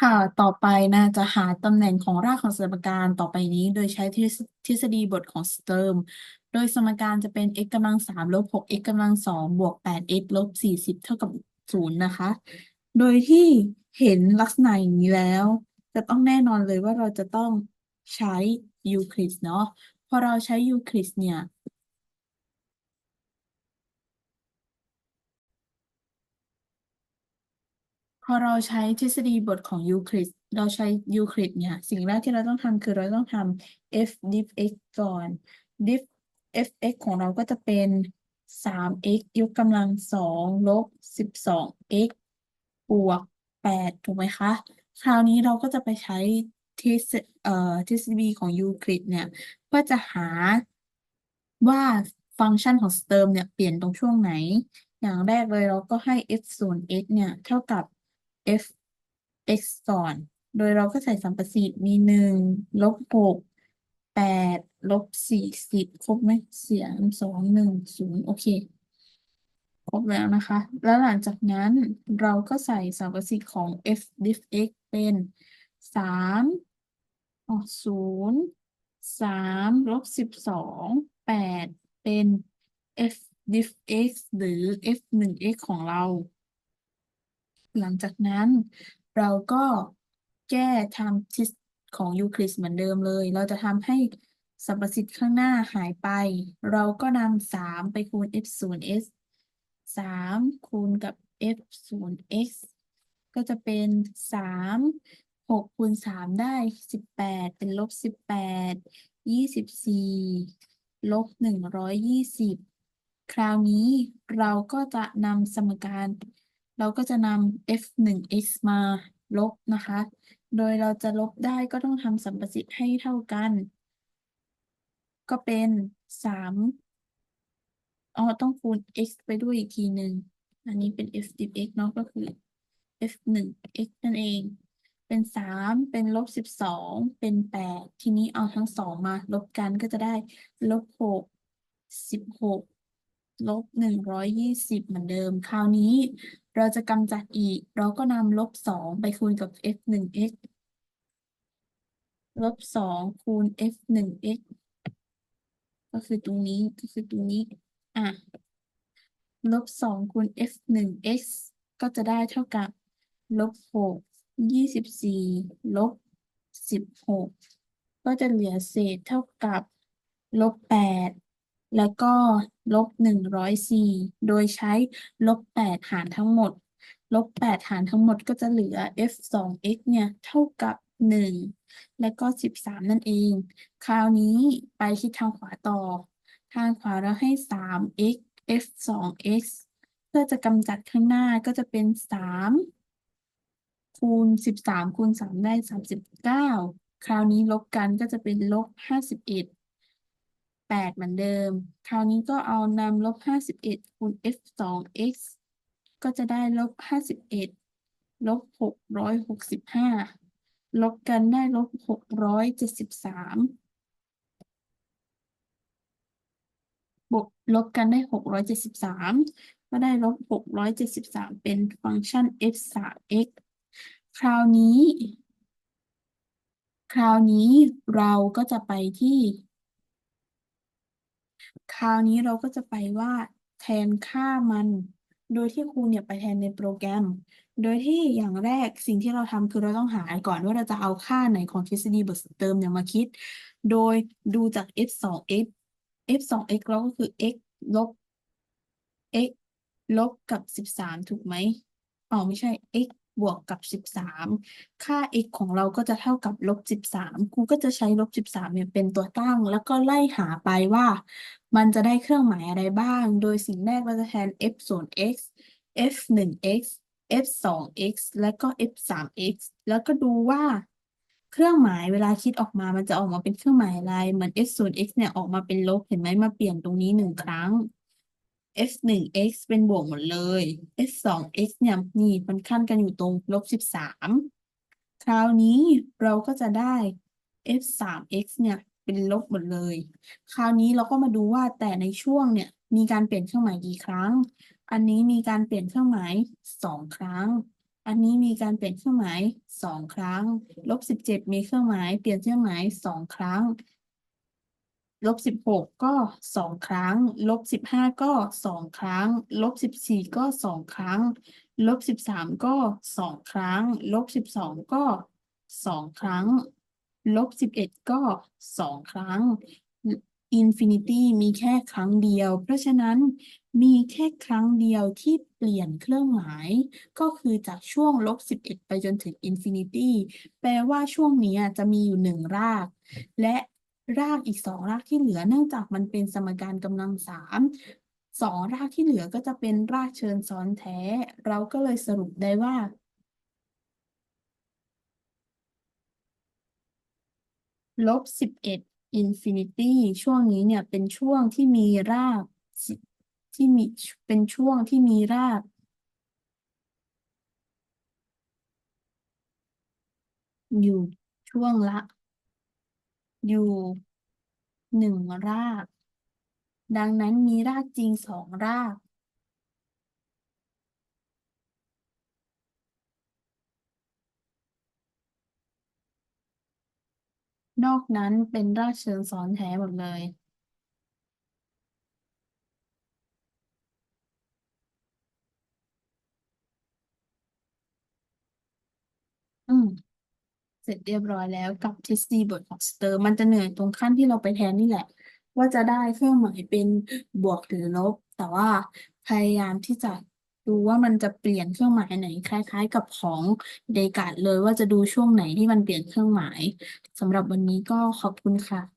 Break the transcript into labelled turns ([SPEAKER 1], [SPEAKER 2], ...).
[SPEAKER 1] ค่ะ ต่อไปนะจะหาตำแหน่งของรากของสมการต่อไปนี้ โดยใช้ทฤษทฤษฎีบทของสเติร์ม โดยสมการจะเป็น x กำลังสามลบหก x กำลังสองบวกแปด x ลบสี่สิบเท่ากับศูนย์นะคะ โดยที่เห็นลักษณะอย่างนี้แล้ว จะต้องแน่นอนเลยว่าเราจะต้องใช้ยูคลิดเนาะ พอเราใช้ยูคลิดเนี่ย พอเราใช้ทฤษฎีบทของยูคลิดเราใช้ยูคลิดเนี่ย สิ่งแรกที่เราต้องทำคือเราต้องทำ f diff x ก่อน diff f x ของเราก็จะเป็น 3x ยกกำลังสองลบ 12x บวก 8 ถูกไหมคะ คราวนี้เราก็จะไปใช้ทฤษเอ่อทฤษฎีของยูคลิดเนี่ยเพื่อจะหาว่าฟังก์ชันของสเติร์มเนี่ยเปลี่ยนตรงช่วงไหน อย่างแรกเลยเราก็ให้ f ส่วน x เนี่ย เท่ากับ f x ก่อน โดยเราก็ใส่สัมประสิทธิ์มีหนึ่งลบหกแปดลบสี่สิบครบไหมเสียงสองหนึ่งศูนย์โอเค ครบแล้วนะคะ แล้วหลังจากนั้นเราก็ใส่สัมประสิทธิ์ของ f diff x เป็นสามศูนย์สามลบสิบสองแปดเป็น f diff x หรือ f หนึ่ง x ของเรา หลังจากนั้นเราก็แก้ทำทฤษของยูคลิดเหมือนเดิมเลย เราจะทำให้สรรพสิทธิ์ข้างหน้าหายไป เราก็นำสามไปคูณ f ศูนย์ s สามคูณกับ f ศูนย์ x ก็จะเป็นสามหกคูณสามได้สิบแปดเป็นลบสิบแปดยี่สิบสี่ลบหนึ่งร้อยยี่สิบคราวนี้เราก็จะนำสมการ เราก็จะนำ f หนึ่ง x มาลบนะคะ โดยเราจะลบได้ก็ต้องทำสัมประสิทธิ์ให้เท่ากัน ก็เป็นสามอ๋อต้องคูณ x ไปด้วยอีกทีหนึ่ง อันนี้เป็น f diff x เนาะก็คือ f หนึ่ง x นั่นเอง เป็นสามเป็นลบสิบสองเป็นแปดทีนี้เอาทั้งสองมาลบกันก็จะได้ลบหกสิบหกลบหนึ่งร้อยยี่สิบเหมือนเดิม คราวนี้ เราจะกำจัดอีก เราก็นำลบสองไปคูณกับ f หนึ่ง x ลบสองคูณ f หนึ่ง x ก็คือตรงนี้ก็คือตรงนี้ อะ ลบสองคูณ f หนึ่ง x ก็จะได้เท่ากับ ลบหกยี่สิบสี่ลบสิบหกก็จะเหลือเศษเท่ากับ ลบแปดแล้วก็ ลบหนึ่งร้อยสี่โดยใช้ลบแปดหารทั้งหมด ลบแปดหารทั้งหมดก็จะเหลือ f สอง x เนี่ยเท่ากับหนึ่งและก็สิบสามนั่นเอง คราวนี้ไปคิดทางขวาต่อ ทางขวาเราให้สาม x f สอง x เพื่อจะกำจัดข้างหน้าก็จะเป็นสามคูณสิบสามคูณสามได้สามสิบเก้าคราวนี้ลบกันก็จะเป็นลบห้าสิบเอ็ด แปดเหมือนเดิม คราวนี้ก็เอานำลบห้าสิบเอ็ดคูณ f สอง x ก็จะได้ลบห้าสิบเอ็ดลบหกร้อยหกสิบห้าลบกันได้ลบหกร้อยเจ็ดสิบสามบวกลบกันได้หกร้อยเจ็ดสิบสามก็ได้ลบหกร้อยเจ็ดสิบสามเป็นฟังก์ชัน f สาม x คราวนี้ คราวนี้เราก็จะไปที่ คราวนี้เราก็จะไปว่าแทนค่ามัน โดยที่ครูเนี่ยไปแทนในโปรแกรม โดยที่อย่างแรกสิ่งที่เราทำคือเราต้องหาก่อนว่าเราจะเอาค่าไหนของทฤษฎีบทเติมเนี่ยมาคิด โดยดูจาก f สอง x f สอง x เราก็คือ x ลบ x ลบกับสิบสามถูกไหมอ๋อไม่ใช่ x บวกกับสิบสามค่า x ของเราก็จะเท่ากับลบสิบสามครูก็จะใช้ลบสิบสามเนี่ยเป็นตัวตั้ง แล้วก็ไล่หาไปว่า มันจะได้เครื่องหมายอะไรบ้าง โดยสิ่งแรกเราจะแทน f ส่วน x f หนึ่ง x f สอง x แล้วก็ f สาม x แล้วก็ดูว่าเครื่องหมายเวลาคิดออกมามันจะออกมาเป็นเครื่องหมายอะไร เหมือน f ส่วน x เนี่ยออกมาเป็นลบ เห็นไหมมาเปลี่ยนตรงนี้หนึ่งครั้ง f หนึ่ง x เป็นบวกหมดเลย f สอง x เนี่ยนี่มันขั้นกันอยู่ตรงลบสิบสามคราวนี้เราก็จะได้ f สาม x เนี่ยเป็นลบหมดเลย คราวนี้เราก็มาดูว่าแต่ในช่วงเนี่ยมีการเปลี่ยนเครื่องหมายกี่ครั้ง อันนี้มีการเปลี่ยนเครื่องหมายสองครั้ง อันนี้มีการเปลี่ยนเครื่องหมายสองครั้ง ลบสิบเจ็ดมีเครื่องหมาย เปลี่ยนเครื่องหมายสองครั้ง ลบสิบหกก็สองครั้ง ลบสิบห้าก็สองครั้ง ลบสิบสี่ก็สองครั้ง ลบสิบสามก็สองครั้ง ลบสิบสองก็สองครั้ง ลบสิบเอ็ดก็สองครั้งอินฟินิตี้มีแค่ครั้งเดียว เพราะฉะนั้นมีแค่ครั้งเดียวที่เปลี่ยนเครื่องหมาย ก็คือจากช่วงลบสิบเอ็ดไปจนถึงอินฟินิตี้แปลว่าช่วงนี้จะมีอยู่หนึ่งราก และ รากอีกสองรากที่เหลือเนื่องจากมันเป็นสมการกำลังสามสองรากที่เหลือก็จะเป็นรากเชิญซ้อนแท้ เราก็เลยสรุปได้ว่า ลบสิบเอ็ดอินฟินิตี้ช่วงนี้เนี่ยเป็นช่วงที่มีรากที่มีเป็นช่วงที่มีรากอยู่ช่วงละ อยู่หนึ่งราก ดังนั้นมีรากจริงสองราก นอกนั้นเป็นรากเชิงซ้อนแท้หมดเลย อืม เสร็จเรียบร้อยแล้วกับทฤษฎีบทของสเตอร์มันจะเหนื่อยตรงขั้นที่เราไปแทนนี่แหละ ว่าจะได้เครื่องหมายเป็นบวกหรือลบ แต่ว่าพยายามที่จะดูว่ามันจะเปลี่ยนเครื่องหมายไหนคล้าย ๆ กับของเดกาดเลยว่าจะดูช่วงไหนที่มันเปลี่ยนเครื่องหมายสำหรับวันนี้ก็ขอบคุณค่ะ